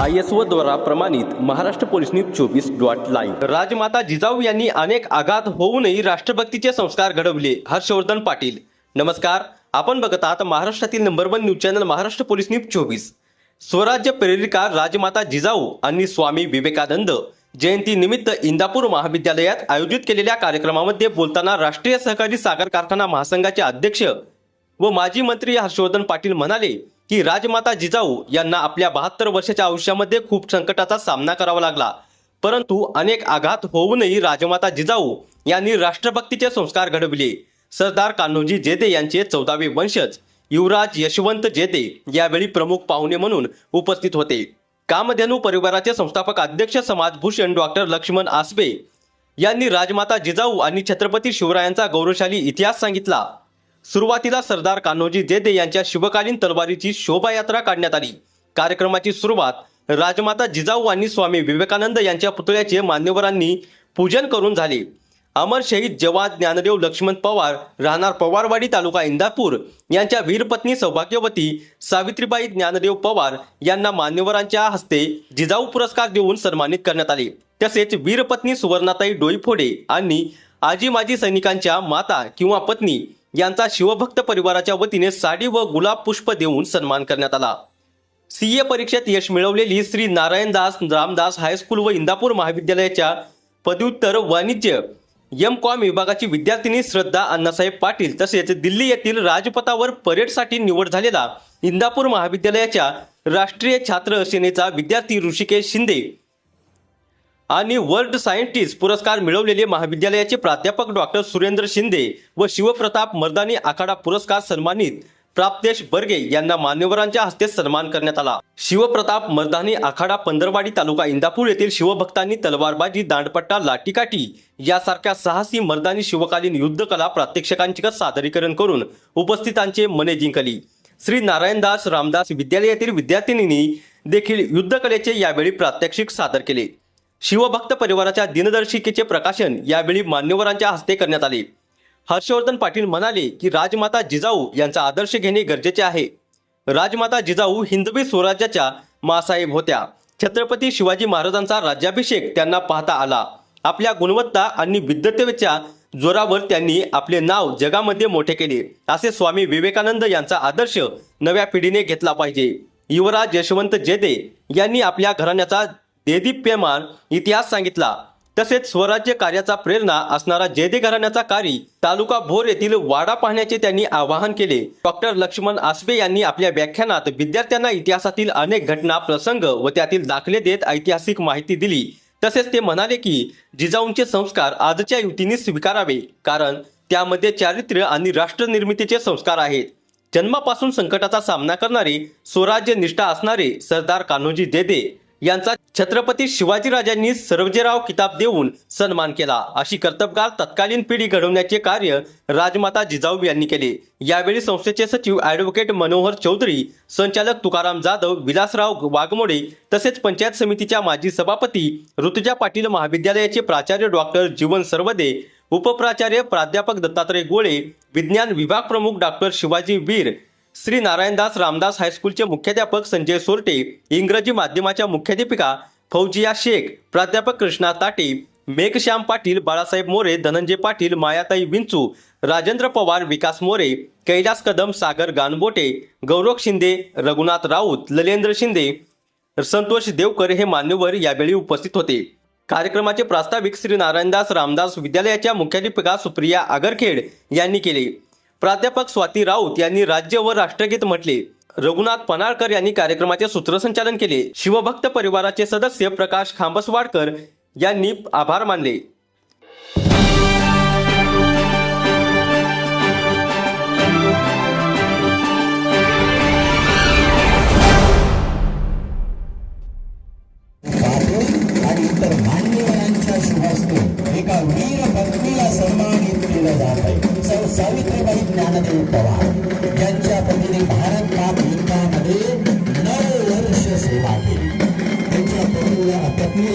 I S O द्वारा प्रमाणित Maharashtra police news चोवीस डॉट लाईव्ह. राजमाता जिजाऊ यांनी अनेक आघात होऊनही राष्ट्रभक्तीचे संस्कार घडवले हर्षवर्धन पाटील. नमस्कार आपण बघत आहात महाराष्ट्रातील number one news channel Maharashtra police news चोवीस. स्वराज्य प्रेरिका राजमाता जिजाऊ आणि स्वामी विवेकानंद जयंती निमित्त इंदापूर महाविद्यालयात आयोजित केलेल्या कार्यक्रमामध्ये बोलताना राष्ट्रीय सहकारी साखर कारखाना महासंघाचे अध्यक्ष व माजी मंत्री हर्षवर्धन पाटील म्हणाले की राजमाता जिजाऊ यांना आपल्या बहात्तर वर्षाच्या आयुष्यामध्ये खूप संकटाचा सामना करावा लागला. परंतु अनेक आघात होऊनही राजमाता जिजाऊ यांनी राष्ट्रभक्तीचे संस्कार घडविले. सरदार कान्होजी जेते यांचे चौदावे वंशज युवराज यशवंत जेते यावेळी प्रमुख पाहुणे म्हणून उपस्थित होते. कामधेनू परिवाराचे संस्थापक अध्यक्ष समाजभूषण डॉक्टर लक्ष्मण आसबे यांनी राजमाता जिजाऊ आणि छत्रपती शिवरायांचा गौरवशाली इतिहास सांगितला. सुरुवातीला सरदार कान्होजी जेदे यांच्या शुभकालीन तलवारीची शोभायात्रा काढण्यात आली. कार्यक्रमाची सुरुवात राजमाता जिजाऊ आणि स्वामी विवेकानंद यांच्या पुतळ्याचे मान्यवरांनी पूजन करून झाले. अमर शहीद जवान ज्ञानदेव लक्ष्मण पवार राहणार पवारवाडी तालुका इंदापूर यांच्या वीरपत्नी सौभाग्यवती सावित्रीबाई ज्ञानदेव पवार यांना मान्यवरांच्या हस्ते जिजाऊ पुरस्कार देऊन सन्मानित करण्यात आले. तसेच वीरपत्नी सुवर्णाताई डोईफोडे आणि आजी माजी सैनिकांच्या माता किंवा पत्नी यांचा शिवभक्त परिवाराच्या वतीने साडी व गुलाब पुष्प देऊन सन्मान करण्यात आला. सीए परीक्षेत यश मिळवलेली श्री नारायणदास रामदास हायस्कूल व इंदापूर महाविद्यालयाच्या पदव्युत्तर वाणिज्य एम कॉम विभागाची विद्यार्थिनी श्रद्धा अण्णासाहेब पाटील तसेच दिल्ली येथील राजपथावर परेडसाठी निवड झालेला इंदापूर महाविद्यालयाच्या राष्ट्रीय छात्र सेनेचा विद्यार्थी ऋषिकेश शिंदे आणि वर्ल्ड सायंटिस्ट पुरस्कार मिळवलेले महाविद्यालयाचे प्राध्यापक डॉक्टर सुरेंद्र शिंदे व शिवप्रताप मर्दानी आखाडा पुरस्कार सन्मानित प्राप्तेश बर्गे यांना मान्यवरांच्या हस्ते सन्मान करण्यात आला. शिवप्रताप मर्दानी आखाडा पंधरवाडी तालुका इंदापूर येथील शिवभक्तांनी तलवारबाजी दांडपट्टा लाठीकाठी यासारख्या साहसी मर्दानी शिवकालीन युद्धकला प्रात्यक्षिकांचे सादरीकरण करून उपस्थितांचे मने जिंकली. श्री नारायणदास रामदास विद्यालयातील विद्यार्थिनींनी देखील युद्धकलेचे यावेळी प्रात्यक्षिक सादर केले. शिवभक्त परिवाराच्या दिनदर्शिकेचे प्रकाशन यावेळी मान्यवरांच्या हस्ते करण्यात आले. हर्षवर्धन पाटील म्हणाले की राजमाता जिजाऊ यांचा आदर्श घेणे गरजेचे आहे. राजमाता जिजाऊ हिंदवी स्वराज्याच्या मासाहेब होत्या. छत्रपती शिवाजी महाराजांचा राज्याभिषेक त्यांना पाहता आला. आपल्या गुणवत्ता आणि विद्वत्तेच्या जोरावर त्यांनी आपले नाव जगामध्ये मोठे केले. असे स्वामी विवेकानंद यांचा आदर्श नव्या पिढीने घेतला पाहिजे. युवराज यशवंत जेदे यांनी आपल्या घराण्याचा देदीप्यमान इतिहास सांगितला. तसेच स्वराज्य कार्याचा प्रेरणा असणारा जयदे घराण्याचा कार्य तालुका भोर येथील वाडा पाहण्याचे त्यांनी आवाहन केले. डॉक्टर लक्ष्मण आसबे यांनी आपल्या व्याख्यानात विद्यार्थ्यांना इतिहासातील अनेक घटना प्रसंग व त्यातील दाखले देत ऐतिहासिक माहिती दिली. तसेच ते म्हणाले की जिजाऊंचे संस्कार आजच्या युतीने स्वीकारावे कारण त्यामध्ये चारित्र्य आणि राष्ट्रनिर्मितीचे संस्कार आहेत. जन्मापासून संकटाचा सामना करणारे स्वराज्य निष्ठा असणारे सरदार कान्होजी देदे यांचा छत्रपती शिवाजीराजांनी सर्वजेराव किताब देऊन सन्मान केला. अशी कर्तबगार तत्कालीन पिढी घडवण्याचे कार्य राजमाता जिजाऊ यांनी केले. यावेळी संस्थेचे सचिव ॲडव्होकेट मनोहर चौधरी संचालक तुकाराम जाधव विलासराव वाघमोडे तसेच पंचायत समितीच्या माजी सभापती ऋतुजा पाटील महाविद्यालयाचे प्राचार्य डॉक्टर जीवन सर्वदे उपप्राचार्य प्राध्यापक दत्तात्रय गोळे विज्ञान विभाग प्रमुख डॉक्टर शिवाजी वीर श्री नारायणदास रामदास हायस्कूलचे मुख्याध्यापक संजय सोरटे इंग्रजी माध्यमाच्या मुख्याध्यापिका फौजिया शेख प्राध्यापक कृष्णा ताटे मेघश्याम पाटील बाळासाहेब मोरे धनंजय पाटील मायाताई विंचू राजेंद्र पवार विकास मोरे कैलास कदम सागर गानबोटे गौरव शिंदे रघुनाथ राऊत ललेंद्र शिंदे संतोष देवकर हे मान्यवर यावेळी उपस्थित होते. कार्यक्रमाचे प्रास्ताविक श्री नारायणदास रामदास विद्यालयाच्या मुख्याध्यापिका सुप्रिया आगरखेड यांनी केले. प्राध्यापक स्वाती राऊत यांनी राज्य व राष्ट्रगीत म्हटले. रघुनाथ पनाळकर यांनी कार्यक्रमाचे सूत्रसंचालन केले. शिवभक्त परिवाराचे सदस्य प्रकाश खांबसवाडकर यांनी आभार मानले.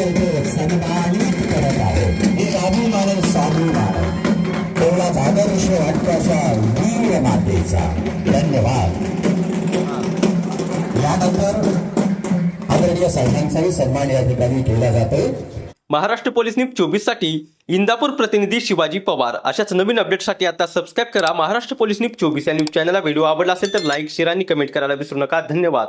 पत्नीला सन्मानित करत आहोत हे अभिमान साधू आहे. तेवढाच आदर्श वाटतो अशा वीर मातेचा. धन्यवाद. यानंतर आदरणीय साहेबांचाही सन्मान या ठिकाणी केला जातोय. महाराष्ट्र पोलीस न्यूज चोवीससाठी इंदापूर प्रतिनिधी शिवाजी पवार. अशाच नवीन अपडेटसाठी आता सबस्क्राईब करा महाराष्ट्र पोलीस न्यूज चोवीस या न्यूज चॅनलला व्हिडिओ आवडला असेल तर लाईक शेअर आणि कमेंट करायला विसरू नका. धन्यवाद.